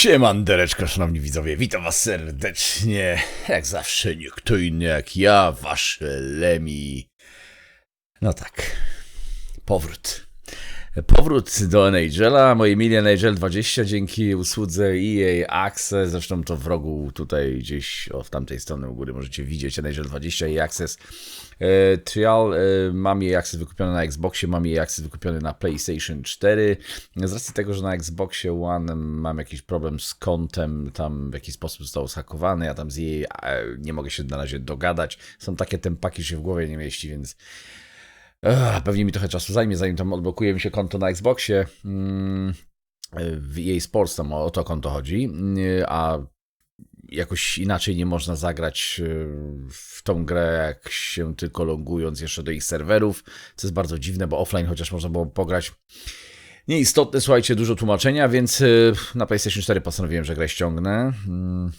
Siemandereczko, szanowni widzowie, witam was serdecznie. Jak zawsze, nie kto inny jak ja, wasz Lemi. No tak, powrót. Powrót do NHL-a, moje milion NHL 20 dzięki usłudze EA Access, zresztą to w rogu tutaj gdzieś o, w tamtej strony u góry możecie widzieć NHL 20 EA Access. E, trial, e, mam EA Access wykupiony na Xboxie, mam EA Access wykupiony na PlayStation 4. Z racji tego, że na Xboxie One mam jakiś problem z kontem, tam w jakiś sposób został zhakowany, ja tam z EA e, nie mogę się na razie dogadać. Są takie tempaki, że się w głowie nie mieści, więc pewnie mi trochę czasu zajmie, zanim tam odblokuje mi się konto na Xboxie. Mm, w EA Sports tam o to konto chodzi, mm, a jakoś inaczej nie można zagrać e, w tą grę, jak się tylko logując jeszcze do ich serwerów, co jest bardzo dziwne, bo offline chociaż można było pograć. Nieistotne, słuchajcie, dużo tłumaczenia, więc e, na PlayStation 4 postanowiłem, że grę ściągnę. Mm,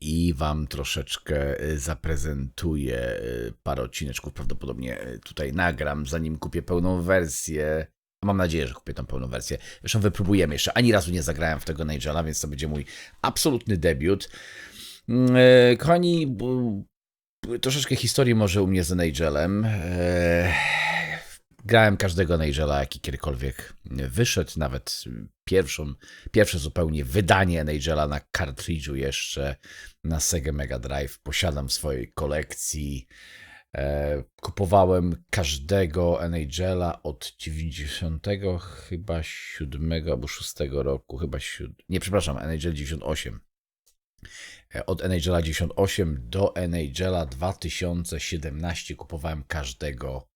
i Wam troszeczkę y, zaprezentuję parę odcineczków. Prawdopodobnie tutaj nagram, zanim kupię pełną wersję. Mam nadzieję, że kupię tą pełną wersję. Zresztą wypróbujemy jeszcze. Ani razu nie zagrałem w tego Nigela, więc to będzie mój absolutny debiut. Mm, kochani, troszeczkę historii może u mnie z Nigelem. Grałem każdego Nigela, jaki kiedykolwiek wyszedł, nawet pierwszą, pierwsze zupełnie wydanie Nigela na kartridżu jeszcze na Sega Mega Drive. Posiadam w swojej kolekcji. E, kupowałem każdego NHLa od 90 chyba 7 albo 6 roku, chyba 7, nie przepraszam, NHL 98. E, od NHLa 98 do NHLa 2017 kupowałem każdego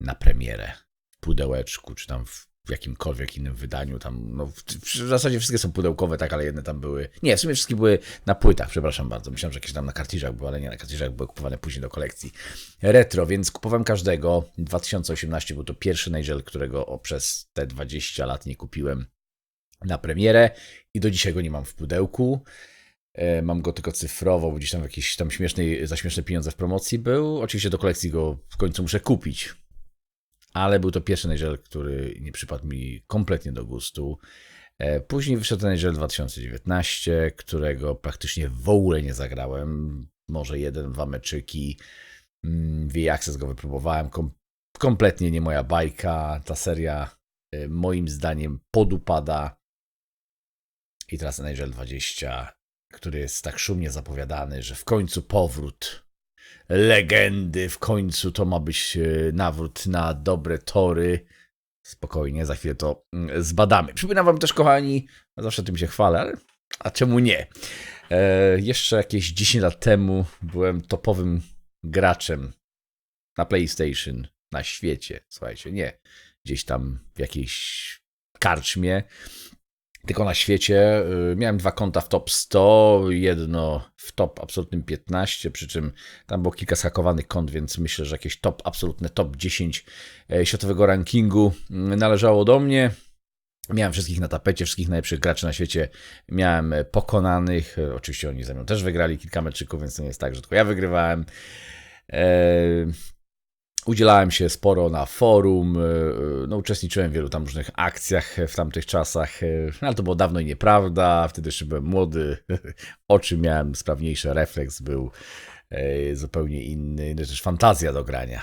na premierę w pudełeczku, czy tam w w jakimkolwiek innym wydaniu. Tam, no, w, w, zasadzie wszystkie są pudełkowe, tak, ale jedne tam były. Nie, w sumie wszystkie były na płytach, przepraszam bardzo. Myślałem, że jakieś tam na kartiżach były, ale nie, na kartiżach były kupowane później do kolekcji. Retro, więc kupowałem każdego. 2018 był to pierwszy Nigel, którego o, przez te 20 lat nie kupiłem na premierę i do dzisiaj go nie mam w pudełku. E, mam go tylko cyfrowo, bo gdzieś tam jakieś tam śmiesznej, za śmieszne pieniądze w promocji był. Oczywiście do kolekcji go w końcu muszę kupić ale był to pierwszy Nigel, który nie przypadł mi kompletnie do gustu. E, później wyszedł Nigel 2019, którego praktycznie w ogóle nie zagrałem. Może jeden, dwa meczyki. Mm, w Access go wypróbowałem. Kom kompletnie nie moja bajka. Ta seria e, moim zdaniem podupada. I teraz Nigel 20, który jest tak szumnie zapowiadany, że w końcu powrót legendy. W końcu to ma być e, nawrót na dobre tory. Spokojnie, za chwilę to mm, zbadamy. Przypominam wam też, kochani, zawsze tym się chwalę, ale a czemu nie? E, jeszcze jakieś 10 lat temu byłem topowym graczem na PlayStation na świecie. Słuchajcie, nie gdzieś tam w jakiejś karczmie tylko na świecie. Y, miałem dwa konta w top 100, jedno w top absolutnym 15, przy czym tam było kilka skakowanych kont, więc myślę, że jakieś top, absolutne top 10 e, światowego rankingu mm, należało do mnie. Miałem wszystkich na tapecie, wszystkich najlepszych graczy na świecie miałem pokonanych. E, oczywiście oni ze mną też wygrali kilka meczyków, więc to nie jest tak, że tylko ja wygrywałem. Udzielałem się sporo na forum, e, e, no, uczestniczyłem w wielu tam różnych akcjach w tamtych czasach, e, ale to było dawno i nieprawda. Wtedy jeszcze byłem młody, oczy miałem sprawniejsze, refleks był zupełnie inny, też fantazja do grania.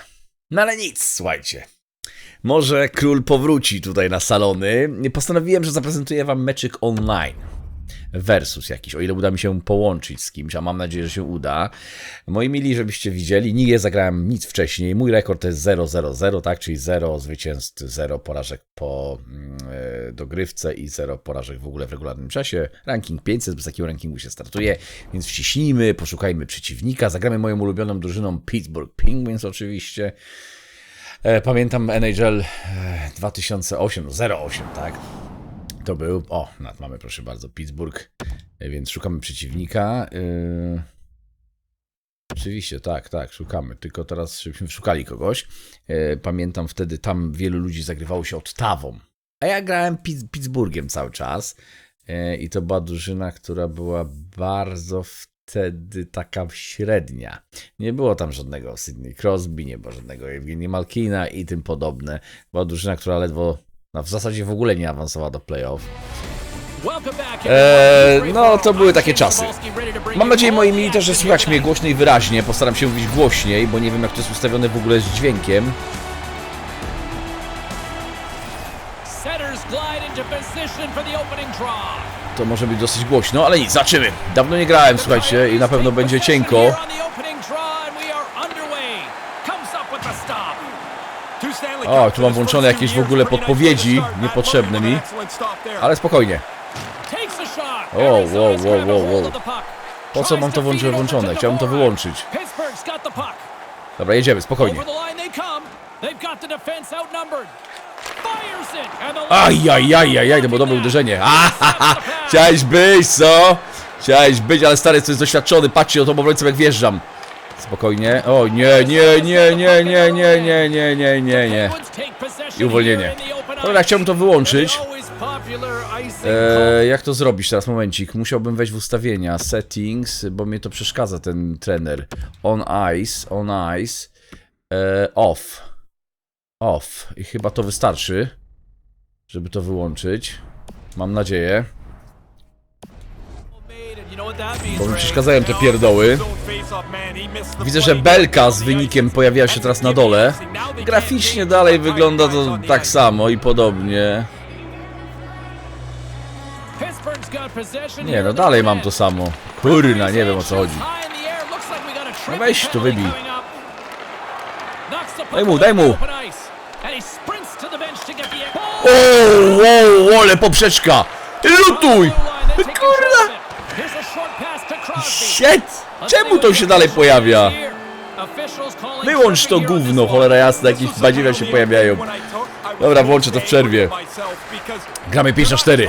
No ale nic, słuchajcie. Może król powróci tutaj na salony. Postanowiłem, że zaprezentuję wam meczyk online versus jakiś, o ile uda mi się połączyć z kimś, a mam nadzieję, że się uda. Moi mili, żebyście widzieli, nie zagrałem nic wcześniej. Mój rekord to jest 0-0-0, tak, czyli 0 zwycięstw, 0 porażek po yy, dogrywce i 0 porażek w ogóle w regularnym czasie. Ranking 500, bez takiego rankingu się startuje, więc wciśnijmy, poszukajmy przeciwnika. Zagramy moją ulubioną drużyną Pittsburgh Penguins oczywiście. E, pamiętam NHL 2008, 08, tak? To był. O, mamy proszę bardzo, Pittsburgh. E, więc szukamy przeciwnika. Yy... Oczywiście, tak, tak, szukamy. Tylko teraz żebyśmy szukali kogoś. Yy, pamiętam wtedy tam wielu ludzi zagrywało się Ottawą. A ja grałem Pittsburghem cały czas. Yy, I to była drużyna, która była bardzo wtedy taka średnia. Nie było tam żadnego Sydney Crosby, nie było żadnego Evgenia Malkina i tym podobne. Była drużyna, która ledwo no w zasadzie w ogóle nie awansowała do playoff. Eee, no, to były takie czasy. Mam nadzieję, moi mili, też, że słychać mnie głośno i wyraźnie. Postaram się mówić głośniej, bo nie wiem, jak to jest ustawione w ogóle z dźwiękiem. To może być dosyć głośno, ale nic, zaczynamy. Dawno nie grałem, słuchajcie, i na pewno będzie cienko. O, tu mam włączone jakieś w ogóle podpowiedzi, niepotrzebne mi. Ale spokojnie. O, wow, wow, wow, wow. Po co mam to włączone? Chciałbym to wyłączyć. Dobra, jedziemy, spokojnie. Ajajajajaj, to było dobre uderzenie. Chciałeś być, co? Chciałeś być, ale stary, jesteś doświadczony. Patrzcie o tą obrońcę, jak wjeżdżam. Spokojnie. O, nie, nie, nie, nie, nie, nie, nie, nie, nie, nie, nie. I uwolnienie. Dobra, chciałbym to wyłączyć. Eee, Eee, jak to zrobić teraz? Momencik. Musiałbym wejść w ustawienia, settings, bo mnie to przeszkadza ten trener. On ice, on ice. Eee, off. Off. I chyba to wystarczy, żeby to wyłączyć. Mam nadzieję. Bo mi przeszkadzają te pierdoły. Widzę, że belka z wynikiem pojawiła się teraz na dole. Graficznie dalej wygląda to tak samo i podobnie. Nie, no dalej mam to samo. Kurna, nie wiem o co chodzi. No weź tu wybij. Daj mu, daj mu. O, O, ole poprzeczka! Lutuj! Kurna! Shit! Czemu to się dalej pojawia? Wyłącz to gówno, cholera jasna, jakieś badziewia się pojawiają. Dobra, włączę to w przerwie. Gramy 5 na 4.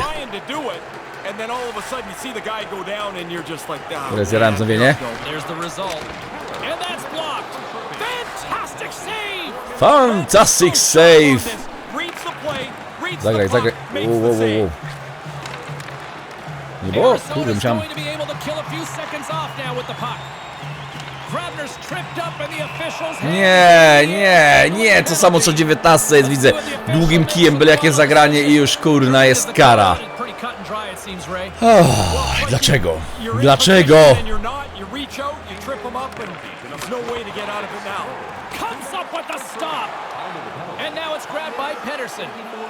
Teraz zjarałem znowienie. Fantastic save! Zagraj, zagraj. Wow, wow, wow. Nie było? Kurde, musiałem... Nie, nie, nie, to samo co 19 jest, widzę. Długim kijem byle jakie zagranie i już kurna jest kara. Oh, dlaczego? Dlaczego?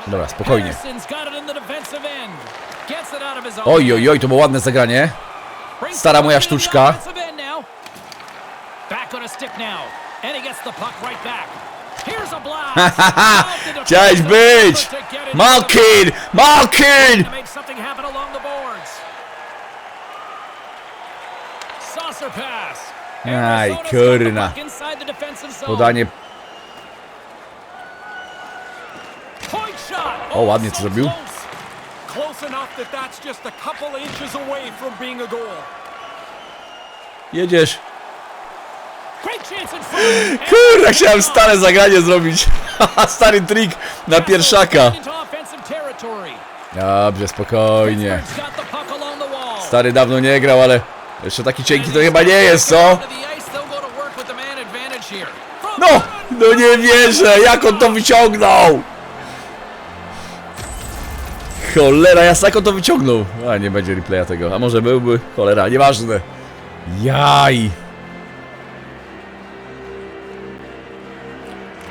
Dobra, spokojnie. Oj, oj, oj, to było ładne zagranie. Stara moja sztuczka. Chciałeś być! Malkin! Malkin! Aj, kurna. Podanie. O, ładnie to zrobił. Jedziesz. Kurna, chciałem stare zagranie zrobić. Stary trik na pierwszaka. Dobrze, spokojnie. Stary dawno nie grał, ale jeszcze taki cienki to chyba nie jest, co? No! No nie wierzę, jak on to wyciągnął! Cholera, on to wyciągnął? A, nie będzie replaya tego, a może byłby? Cholera, nieważne. Jaj!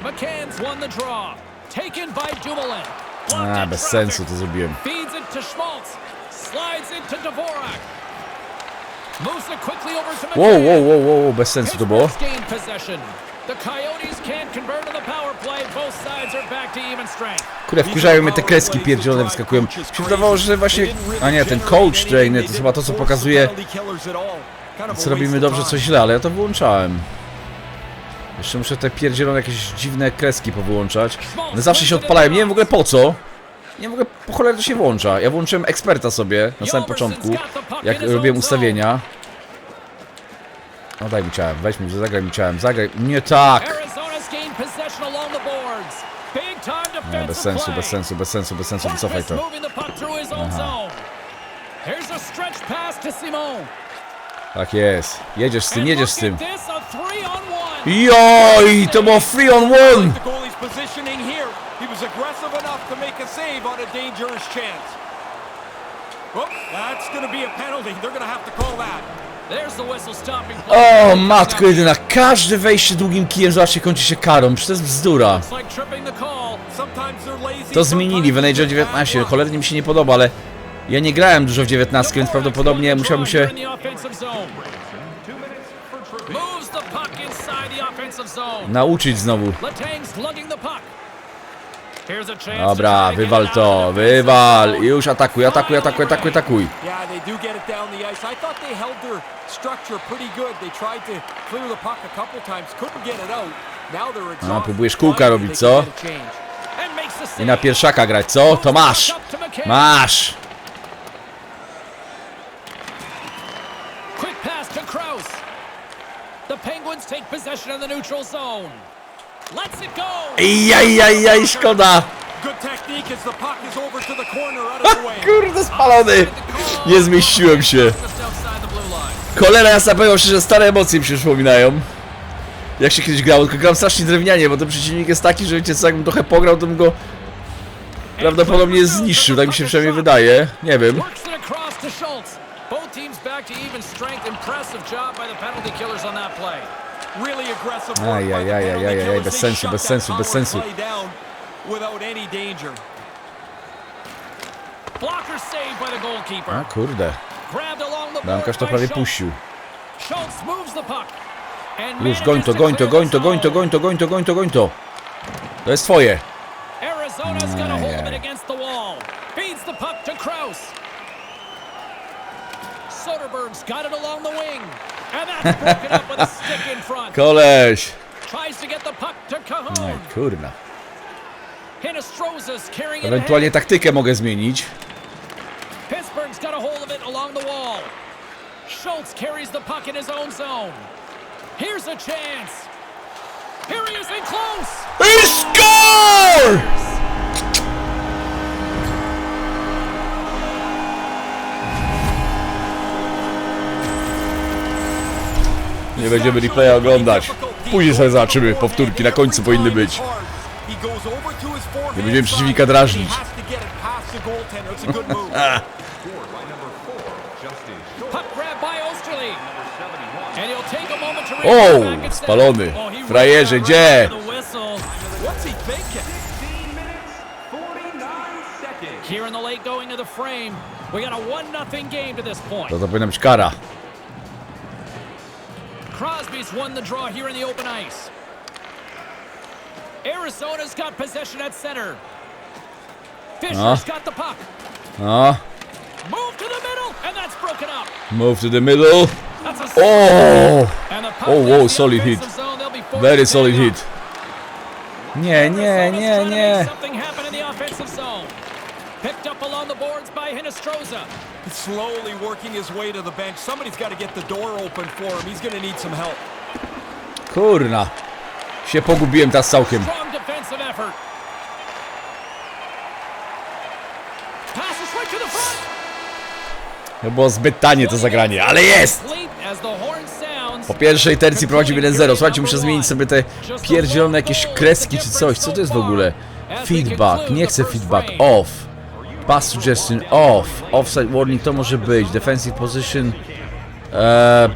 McCann's won the draw. Taken by Dumoulin. A, bez sensu to zrobiłem. Feeds it to Schmaltz. Slides it to Dvorak. Moves it quickly over to Wow, McCann. wow, wow, wow, bez sensu to było. The Coyotes can't convert on the power play. Both sides are back to even strength. Kurde, wkurzają mnie te kreski pierdzielone wyskakują. Mi się wydawało, że właśnie... A nie, ten coach trainer to chyba to, co pokazuje, co robimy dobrze, co źle, ale ja to wyłączałem. Jeszcze muszę te pierdzielone jakieś dziwne kreski powyłączać. One zawsze się odpalają, nie wiem w ogóle po co. Nie wiem w ogóle po cholerę to się włącza. Ja włączyłem eksperta sobie na samym początku, jak robiłem ustawienia. No daj mi ciałem, weź mi, zagraj mi ciałem, zagraj. Nie tak! Nie, bez sensu, bez sensu, bez sensu, bez sensu, wycofaj to. Aha. Tak jest. Jedziesz z tym, jedziesz z tym. Joj, to było free on one! That's going to be a penalty. They're going to have to call that. O, matko jedyna, każde wejście długim kijem zobaczcie kończy się karą, przecież to jest bzdura. To zmienili w NHL 19, cholernie mi się nie podoba, ale ja nie grałem dużo w 19, więc prawdopodobnie musiałbym się... Nauczyć znowu. Letang's lugging the puck. Here's a chance Dobra, wywal to, wywal. I już atakuj, atakuj, atakuj, atakuj, atakuj. A exhausted. próbujesz kółka robić, co? I na pierwszaka grać, co? To masz! Masz! Quick pass to Kraus. The Penguins take possession of the neutral zone. Lets it go. Jajajaj, szkoda! Kurde, spalony! Nie zmieściłem się. Cholera, ja zapewniam się, że stare emocje mi się przypominają. Jak się kiedyś grało, tylko gram strasznie drewnianie, bo ten przeciwnik jest taki, że wiecie co, jakbym trochę pograł, to bym go prawdopodobnie zniszczył, tak mi się przynajmniej wydaje. Nie wiem. Both teams back to even strength. Impressive job by the penalty killers on that play. Really aggressive work Aj, by aj, the aj, aj, penalty aj, aj, killers. They sensu, shut that sensu, bez power sensu. play down Without any danger. Blocker saved by the goalkeeper. Ah, a kurde, Grabbed along the bramkarz board to by prawie Schultz. puścił. Schultz moves the puck. And Już, goń to, manages goń to, goń to, goń to, goń to, goń to, goń to, goń to. To jest twoje. Arizona's got a hold it against the wall. Feeds the puck to Kraus. Soderberg's got it along the wing. And that's broken up with a stick in front. Koleś! Tries to get the puck to Cahoon. Oj, kurna. Hinostroza's carrying it Ewentualnie taktykę mogę zmienić. Pittsburgh's got a hold of it along the wall. Schultz carries the puck in his own zone. Here's a chance. Here he is in close. I score! Nie będziemy replaya oglądać. Później sobie zobaczymy, powtórki na końcu powinny być. Nie będziemy przeciwnika drażnić. O, spalony. Frajerze, gdzie? right to the whistle. What's he thinking? Here in the late going of the frame, we got a 1-0 game to this point. To to powinna być kara. Crosby's won the draw here in the open ice. Arizona's got possession at center. Fisher's ah. got the puck. No, Move to the middle, and that's broken up. move to the middle. That's a oh. O! and Oh, whoa, solid hit. zone. They'll be forced Very solid hit. up. Nie, nie, Arizona's happen in the boards by Hinostroza. Slowly working his way to the bench. Somebody's got to get the door open for him. He's going to need some help. Kurna. Się pogubiłem teraz całkiem. Strong defensive effort. Passes right to the front. To było zbyt tanie to zagranie, ale jest! Po pierwszej tercji prowadzimy 1-0. Słuchajcie, muszę zmienić sobie te pierdzielone jakieś kreski czy coś. Co to jest w ogóle? Feedback. Nie chcę feedback. Off. Pass suggestion. Off. Offside warning to może być. Defensive position. E,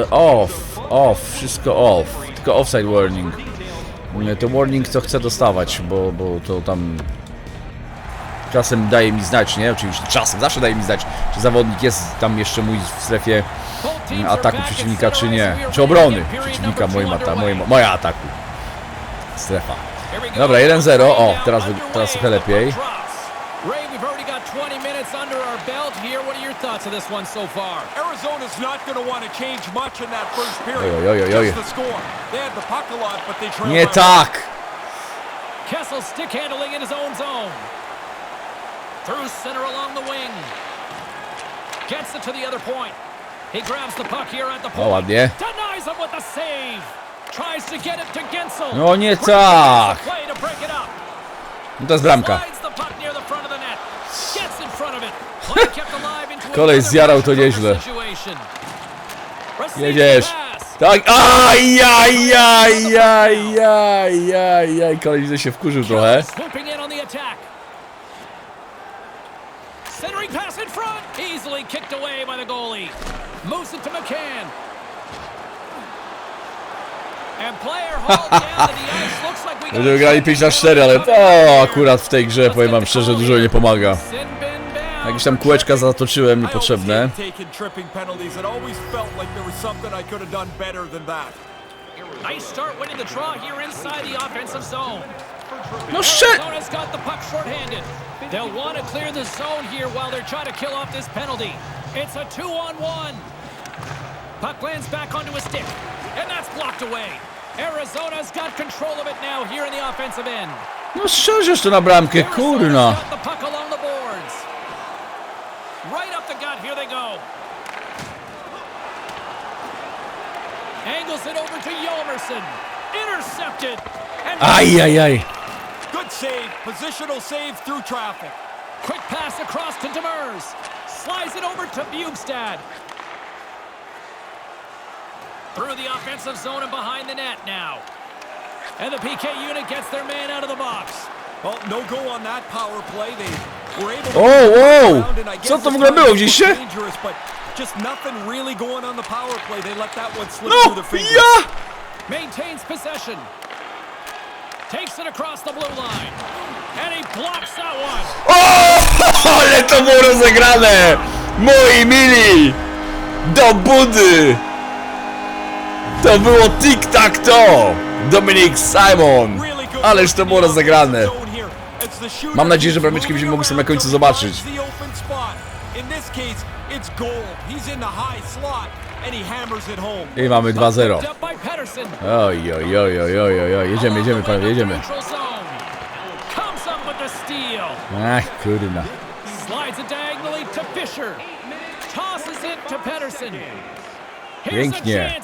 e, off. Off. Wszystko off. Tylko offside warning. Nie, To warning to chcę dostawać, bo, bo to tam czasem daje mi znać, nie? Oczywiście czasem, zawsze daje mi znać, czy zawodnik jest tam jeszcze mój w strefie are ataku przeciwnika, czy nie. Czy obrony przeciwnika, moim ata moim, moja ataku. Strefa. Dobra, 1-0. O, teraz, teraz trochę lepiej. Thoughts of this one so far? Arizona's not going to want to change much in that first period. Oj, oj, oj, oj. Just the score. They had the puck a lot, but they trailed Nie by tak! Kessel stick handling in his own zone. Through center along the wing. Gets it to the other point. He grabs the puck here at the O, point. ładnie. Denies him with the save. Tries to get it to Gensel. No nie Quick tak! Play to break it up. No to jest bramka. Slides the puck near the front of the net. Gets in front of it. Play kept alive into Kolej zjarał to nieźle. Jedziesz. the pass. Tak! Ajajajajajajajaj! Kolej widzę się wkurzył trochę. Centering pass in front. Easily kicked away by the goalie. Moves it to McCann. Będziemy grali 5 na 4, ale to akurat w tej grze, powiem wam szczerze, dużo nie pomaga. Jakieś tam kółeczka zatoczyłem niepotrzebne. No shit! Arizona's got the puck shorthanded. They'll want to clear the zone here while they're trying to kill off this penalty. It's a two-on-one. Puck lands back onto a stick, and that's blocked away. Arizona's got control of it now here in the offensive end. No strzelż jeszcze na bramkę, Arizona's kurna. Right up the gut, here they go. Angles it over to Yolmerson. Intercepted. And Aj, aj, aj. Good save. Positional save through traffic. Quick pass across to Demers. Slides it over to Bugstad. Through the offensive zone and behind the net now. And the PK unit gets their man out of the box. Well, no go on that power play. They were able to O, wow! Co to w ogóle było? one slip No, ja! Maintains possession. Takes it across the blue line. And he blocks that one. O, ale to było rozegrane! Moi mili! Do budy! To było tic-tac-to! Dominik Simon! Ależ to było rozegrane! Mam nadzieję, że brameczki będziemy mogli sobie na końcu zobaczyć. I mamy 2-0. Up by Pedersen. Oj, oj, oj, oj, oj, oj, oj. Jedziemy, jedziemy, panowie, jedziemy. Ach, kurna. Here's Pięknie.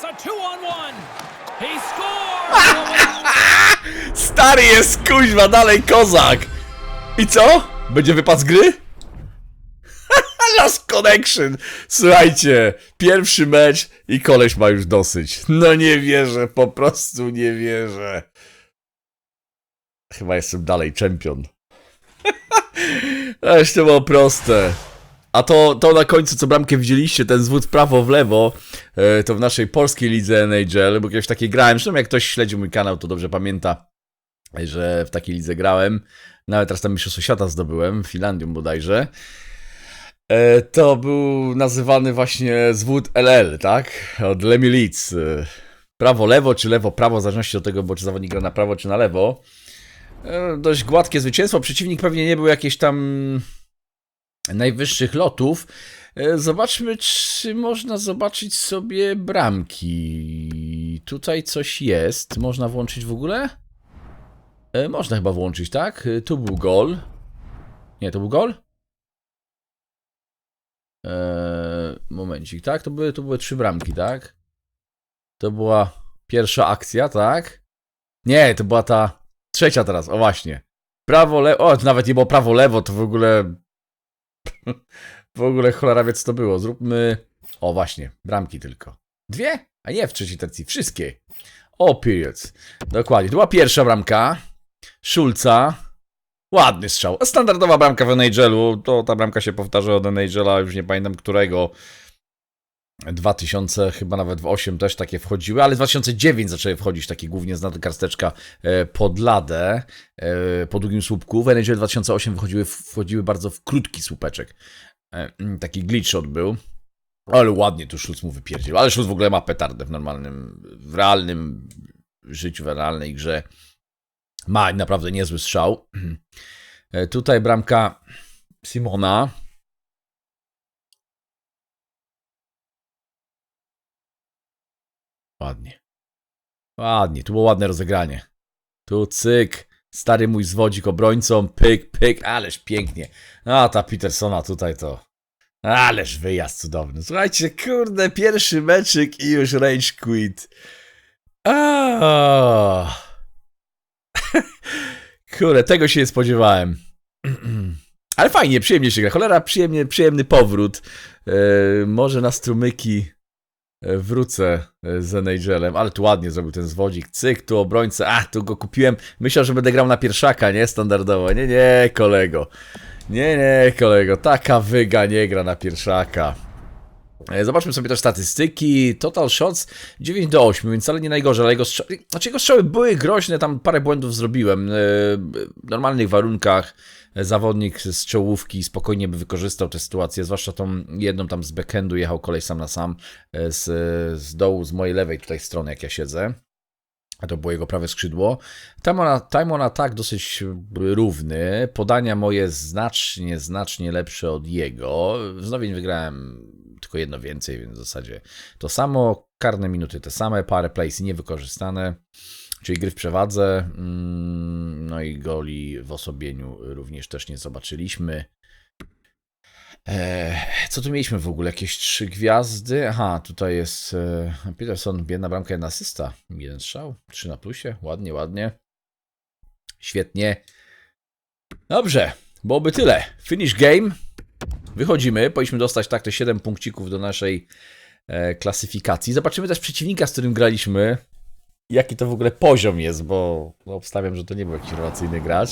Stary jest kuźwa, dalej kozak! I co? Będzie wypad z gry? Lost Connection! Słuchajcie, pierwszy mecz i koleś ma już dosyć. No nie wierzę, po prostu nie wierzę. Chyba jestem dalej czempion. Ależ to było proste. A to, to na końcu, co bramkę widzieliście, ten zwód prawo w lewo, e, to w naszej polskiej lidze NHL, bo kiedyś takiej grałem, zresztą jak ktoś śledzi mój kanał, to dobrze pamięta, że w takiej lidze grałem. Nawet teraz tam mistrzostwo świata zdobyłem, Finlandią bodajże. E, To był nazywany właśnie zwód LL, tak? Od Lemmy Leeds. E, Prawo-lewo, czy lewo-prawo, w zależności od tego, bo czy zawodnik gra na prawo, czy na lewo. E, Dość gładkie zwycięstwo. Przeciwnik pewnie nie był jakiś tam najwyższych lotów. Zobaczmy, czy można zobaczyć sobie bramki. Tutaj coś jest. Można włączyć w ogóle? E, Można chyba włączyć, tak? E, Tu był gol. Nie, to był gol? Eee, momencik, tak? To były, to były trzy bramki, tak? To była pierwsza akcja, tak? Nie, to była ta trzecia teraz, o właśnie. Prawo, lewo, o, to nawet nie było prawo, lewo, to w ogóle... w ogóle cholera wie, co to było. Zróbmy... O, właśnie, bramki tylko. Dwie? A nie w trzeciej tercji, wszystkie. O, periods. Dokładnie, to była pierwsza bramka. Szulca. Ładny strzał. Standardowa bramka w NHL-u. To ta bramka się powtarza od NHL-a, już nie pamiętam którego. 2000, chyba nawet w 8 też takie wchodziły, ale w 2009 zaczęły wchodzić takie głównie znane karsteczka e, pod ladę, e, po długim słupku. W NHL 2008 wchodziły, wchodziły bardzo w krótki słupeczek. E, mm, Taki glitch shot był. Ale ładnie tu Schulz mu wypierdził. Ale Schulz w ogóle ma petardę w normalnym, w realnym życiu, w realnej grze. Ma naprawdę niezły strzał. E, Tutaj bramka Simona. Ładnie. Ładnie, tu było ładne rozegranie. Tu cyk. Stary mój zwodzik obrońcą, pyk, pyk, ależ pięknie. A ta Petersona tutaj to. Ależ wyjazd cudowny. Słuchajcie, kurde, pierwszy meczyk i już rage quit. Aaaa. Kurde, tego się nie spodziewałem. Ale fajnie, przyjemnie się gra. Cholera, przyjemnie, przyjemny powrót. E, może na strumyki e, wrócę e, z NHL-em, ale tu ładnie zrobił ten zwodzik. Cyk, tu obrońcę. A, tu go kupiłem. Myślał, że będę grał na pierwszaka, nie? Standardowo. Nie, nie, kolego. Nie, nie, kolego, taka wyga nie gra na pierwszaka. E, Zobaczmy sobie też statystyki. Total shots 9 do 8, więc wcale nie najgorzej, ale jego strzały, znaczy jego strzały były groźne, tam parę błędów zrobiłem. E, W normalnych warunkach e, zawodnik z czołówki spokojnie by wykorzystał tę sytuację, zwłaszcza tą jedną tam z backhandu jechał kolej sam na sam z, z dołu, z mojej lewej tutaj strony, jak ja siedzę. A to było jego prawe skrzydło. Time on, time on attack dosyć równy. Podania moje znacznie, znacznie lepsze od jego. Wznowień wygrałem tylko jedno więcej, więc w zasadzie to samo. Karne minuty te same, parę plays niewykorzystane. Czyli gry w przewadze. mm, No i goli w osobieniu również też nie zobaczyliśmy. Eee, co tu mieliśmy w ogóle? Jakieś trzy gwiazdy? Aha, tutaj jest e, Peterson, biedna bramka, jedna asysta. Jeden strzał, trzy na plusie. Ładnie, ładnie. Świetnie. Dobrze, byłoby tyle. Finish game. Wychodzimy. Powinniśmy dostać tak te 7 punkcików do naszej e, klasyfikacji. Zobaczymy też przeciwnika, z którym graliśmy. Jaki to w ogóle poziom jest, bo obstawiam, że to nie był jakiś rewelacyjny gracz.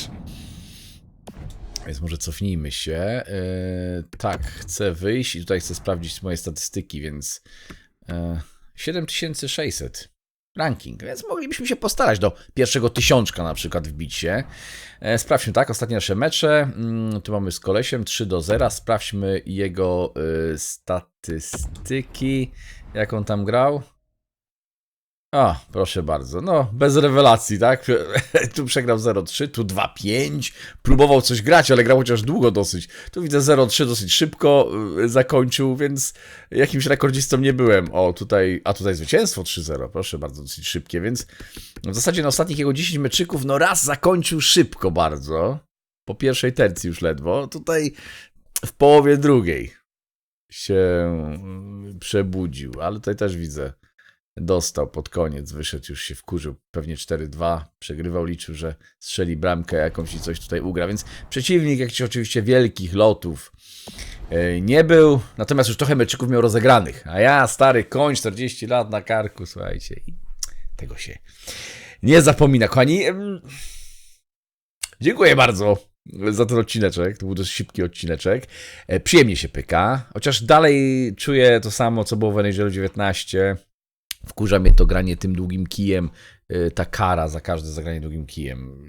Więc może cofnijmy się. Yy, tak, chcę wyjść i tutaj chcę sprawdzić moje statystyki, więc yy, 7600 ranking, więc moglibyśmy się postarać do pierwszego tysiączka na przykład wbić się. E, Sprawdźmy tak, ostatnie nasze mecze. Mm, Tu mamy z kolesiem 3 do 0. Sprawdźmy jego statystyki. Jak on tam grał? A, proszę bardzo. No, bez rewelacji, tak? tu przegrał 0-3, tu 2-5. Próbował coś grać, ale grał chociaż długo dosyć. Tu widzę 0-3 dosyć szybko y, zakończył, więc jakimś rekordzistą nie byłem. O, tutaj, a tutaj zwycięstwo 3-0, proszę bardzo, dosyć szybkie, więc w zasadzie na ostatnich jego 10 meczyków, no raz zakończył szybko bardzo. Po pierwszej tercji już ledwo. Tutaj w połowie drugiej się y, przebudził, ale tutaj też widzę dostał pod koniec, wyszedł, już się wkurzył, pewnie 4-2, przegrywał, liczył, że strzeli bramkę jakąś i coś tutaj ugra, więc przeciwnik jakichś oczywiście wielkich lotów e, nie był, natomiast już trochę meczyków miał rozegranych, a ja, stary koń, 40 lat na karku, słuchajcie, i tego się nie zapomina. Kochani, dziękuję bardzo za ten odcineczek. To był dość szybki odcineczek. E, Przyjemnie się pyka, chociaż dalej czuję to samo, co było w NHL 19. Wkurza mnie to granie tym długim kijem, y, ta kara za każde zagranie długim kijem.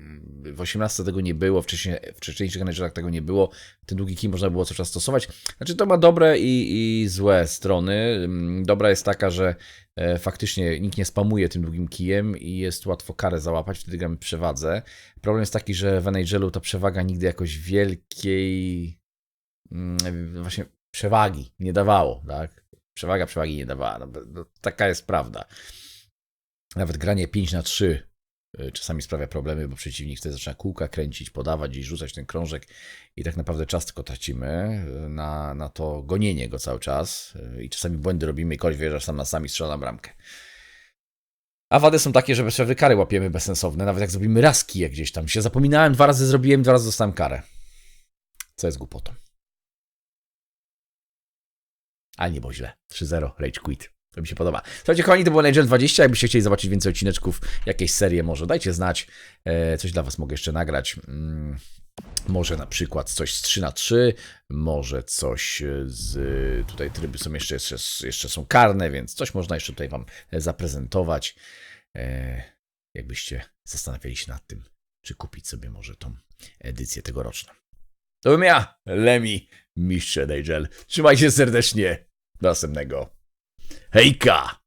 W 18 tego nie było, wcześniej, w wcześniejszych tego nie było. Ten długi kij można było cały czas stosować. Znaczy to ma dobre i, i złe strony. Mm, Dobra jest taka, że e, faktycznie nikt nie spamuje tym długim kijem i jest łatwo karę załapać, wtedy gramy przewadze. Problem jest taki, że w NHL ta przewaga nigdy jakoś wielkiej mm, właśnie przewagi nie dawało, tak? Przewaga przewagi nie dawała. No, no, taka jest prawda. Nawet granie 5 na 3 y, czasami sprawia problemy, bo przeciwnik wtedy zaczyna kółka kręcić, podawać i rzucać ten krążek i tak naprawdę czas tylko tracimy y, na, na to gonienie go cały czas y, i czasami błędy robimy i koleś wjeżdża sam na sam i strzela na bramkę. A wady są takie, że bez przerwy kary łapiemy bezsensowne, nawet jak zrobimy raz kijek gdzieś tam. Się zapominałem, dwa razy zrobiłem, dwa razy dostałem karę. Co jest głupotą. Ale nie było źle. 3-0, Rage Quit. To mi się podoba. Słuchajcie, kochani, to było NHL 20. Jakbyście chcieli zobaczyć więcej odcineczków, jakieś serie może, dajcie znać. E, coś dla Was mogę jeszcze nagrać. Mm, może na przykład coś z 3 na 3 może coś z... Tutaj tryby są jeszcze, jeszcze, jeszcze są karne, więc coś można jeszcze tutaj Wam zaprezentować. E, jakbyście zastanawiali się nad tym, czy kupić sobie może tą edycję tegoroczną. To bym ja, Lemi, mistrz NHL. Trzymajcie serdecznie. Do następnego. Hejka!